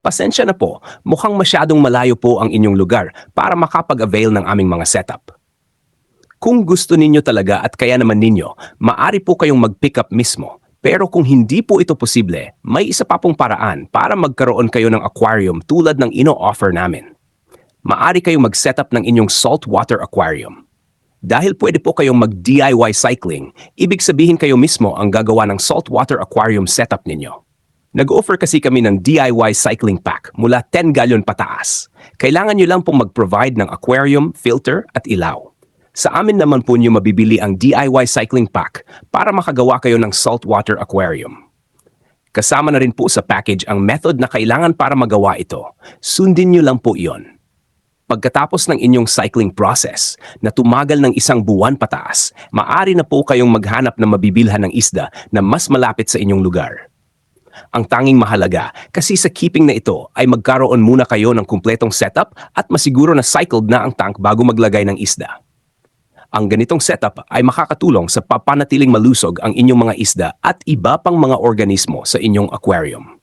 Pasensya na po, mukhang masyadong malayo po ang inyong lugar para makapag-avail ng aming mga setup. Kung gusto ninyo talaga at kaya naman ninyo, maari po kayong mag-pick up mismo. Pero kung hindi po ito posible, may isa pa pong paraan para magkaroon kayo ng aquarium tulad ng ino-offer namin. Maari kayong mag-setup ng inyong saltwater aquarium. Dahil pwede po kayong mag-DIY cycling, ibig sabihin kayo mismo ang gagawa ng saltwater aquarium setup ninyo. Nag-offer kasi kami ng DIY cycling pack mula 10 galyon pataas. Kailangan nyo lang pong mag-provide ng aquarium, filter at ilaw. Sa amin naman po nyo mabibili ang DIY cycling pack para makagawa kayo ng saltwater aquarium. Kasama na rin po sa package ang method na kailangan para magawa ito. Sundin nyo lang po iyon. Pagkatapos ng inyong cycling process na tumagal ng isang buwan pataas, maari na po kayong maghanap ng mabibilhan ng isda na mas malapit sa inyong lugar. Ang tanging mahalaga kasi sa keeping na ito ay magkaroon muna kayo ng kumpletong setup at masiguro na cycled na ang tank bago maglagay ng isda. Ang ganitong setup ay makakatulong sa papanatiling malusog ang inyong mga isda at iba pang mga organismo sa inyong aquarium.